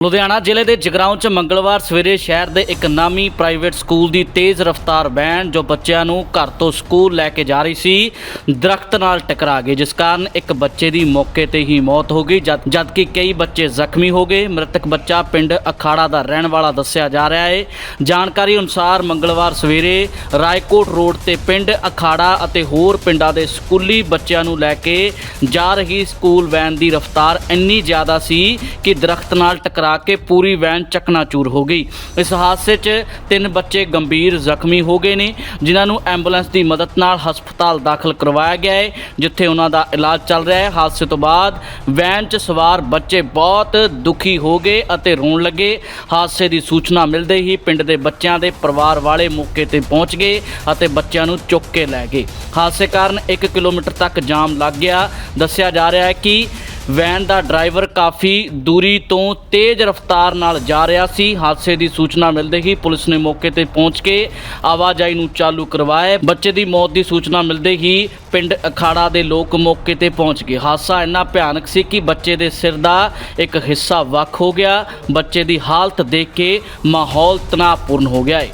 ਲੁਧਿਆਣਾ ਜ਼ਿਲ੍ਹੇ ਦੇ ਜਗਰਾਉਂ 'ਚ ਮੰਗਲਵਾਰ ਸਵੇਰੇ ਸ਼ਹਿਰ ਦੇ ਇੱਕ ਨਾਮੀ ਪ੍ਰਾਈਵੇਟ ਸਕੂਲ ਦੀ ਤੇਜ਼ ਰਫ਼ਤਾਰ ਵੈਨ ਜੋ ਬੱਚਿਆਂ ਨੂੰ ਘਰ ਤੋਂ ਸਕੂਲ ਲੈ ਕੇ ਜਾ ਰਹੀ ਸੀ, ਦਰਖਤ ਨਾਲ ਟਕਰਾ ਗਈ, ਜਿਸ ਕਾਰਨ ਇੱਕ ਬੱਚੇ ਦੀ ਮੌਕੇ ਤੇ ਹੀ ਮੌਤ ਹੋ ਗਈ। ਜਦ ਜਦਕਿ ਕਈ ਬੱਚੇ ਜ਼ਖਮੀ ਹੋ ਗਏ, ਮ੍ਰਿਤਕ ਬੱਚਾ ਪਿੰਡ ਅਖਾੜਾ ਦਾ ਰਹਿਣ ਵਾਲਾ ਦੱਸਿਆ ਜਾ ਰਿਹਾ ਹੈ। ਜਾਣਕਾਰੀ ਅਨੁਸਾਰ ਮੰਗਲਵਾਰ ਸਵੇਰੇ ਰਾਏਕੋਟ ਰੋਡ ਤੇ ਪਿੰਡ ਅਖਾੜਾ ਅਤੇ ਹੋਰ ਪਿੰਡਾਂ ਦੇ ਸਕੂਲੀ ਬੱਚਿਆਂ ਨੂੰ ਲੈ ਕੇ ਜਾ ਰਹੀ ਸਕੂਲ ਵੈਨ ਦੀ ਰਫ਼ਤਾਰ ਇੰਨੀ ਜ਼ਿਆਦਾ ਸੀ ਕਿ ਦਰਖਤ ਨਾਲ ਟਕਰਾ ਟਕਰਾ ਕੇ ਪੂਰੀ ਵੈਨ ਚਕਨਾਚੂਰ ਹੋ ਗਈ। ਇਸ ਹਾਦਸੇ 'ਚ ਤਿੰਨ ਬੱਚੇ ਗੰਭੀਰ ਜ਼ਖਮੀ ਹੋ ਗਏ ਨੇ, ਜਿਨ੍ਹਾਂ ਨੂੰ ਐਂਬੂਲੈਂਸ ਦੀ ਮਦਦ ਨਾਲ ਹਸਪਤਾਲ ਦਾਖਲ ਕਰਵਾਇਆ ਗਿਆ ਹੈ, ਜਿੱਥੇ ਉਹਨਾਂ ਦਾ ਇਲਾਜ ਚੱਲ ਰਿਹਾ ਹੈ। ਹਾਦਸੇ ਤੋਂ ਬਾਅਦ ਵੈਨ 'ਚ ਸਵਾਰ ਬੱਚੇ ਬਹੁਤ ਦੁਖੀ ਹੋ ਗਏ ਅਤੇ ਰੋਣ ਲੱਗੇ। ਹਾਦਸੇ ਦੀ ਸੂਚਨਾ ਮਿਲਦੇ ਹੀ ਪਿੰਡ ਦੇ ਬੱਚਿਆਂ ਦੇ ਪਰਿਵਾਰ ਵਾਲੇ ਮੌਕੇ ਤੇ ਪਹੁੰਚ ਗਏ ਅਤੇ ਬੱਚਿਆਂ ਨੂੰ ਚੁੱਕ ਕੇ ਲੈ ਗਏ। ਹਾਦਸੇ ਕਾਰਨ 1 ਕਿਲੋਮੀਟਰ ਤੱਕ ਜਾਮ ਲੱਗ ਗਿਆ। ਦੱਸਿਆ ਜਾ ਰਿਹਾ ਹੈ ਕਿ ਵੈਨ ਦਾ ਡਰਾਈਵਰ ਕਾਫੀ ਦੂਰੀ ਤੋਂ ਤੇਜ਼ ਰਫ਼ਤਾਰ ਨਾਲ ਜਾ ਰਿਹਾ ਸੀ। ਹਾਦਸੇ ਦੀ ਸੂਚਨਾ ਮਿਲਦੇ ਹੀ ਪੁਲਿਸ ਨੇ ਮੌਕੇ ਤੇ ਪਹੁੰਚ ਕੇ ਆਵਾਜਾਈ ਨੂੰ ਚਾਲੂ ਕਰਵਾਇਆ। ਬੱਚੇ ਦੀ ਮੌਤ ਦੀ ਸੂਚਨਾ ਮਿਲਦੇ ਹੀ ਪਿੰਡ ਅਖਾੜਾ ਦੇ ਲੋਕ ਮੌਕੇ ਤੇ ਪਹੁੰਚ ਗਏ। ਹਾਦਸਾ ਇੰਨਾ ਭਿਆਨਕ ਸੀ ਕਿ ਬੱਚੇ ਦੇ ਸਿਰ ਦਾ ਇੱਕ ਹਿੱਸਾ ਵੱਖ ਹੋ ਗਿਆ। ਬੱਚੇ ਦੀ ਹਾਲਤ ਦੇਖ ਕੇ ਮਾਹੌਲ ਤਣਾਅਪੂਰਨ ਹੋ ਗਿਆ ਹੈ।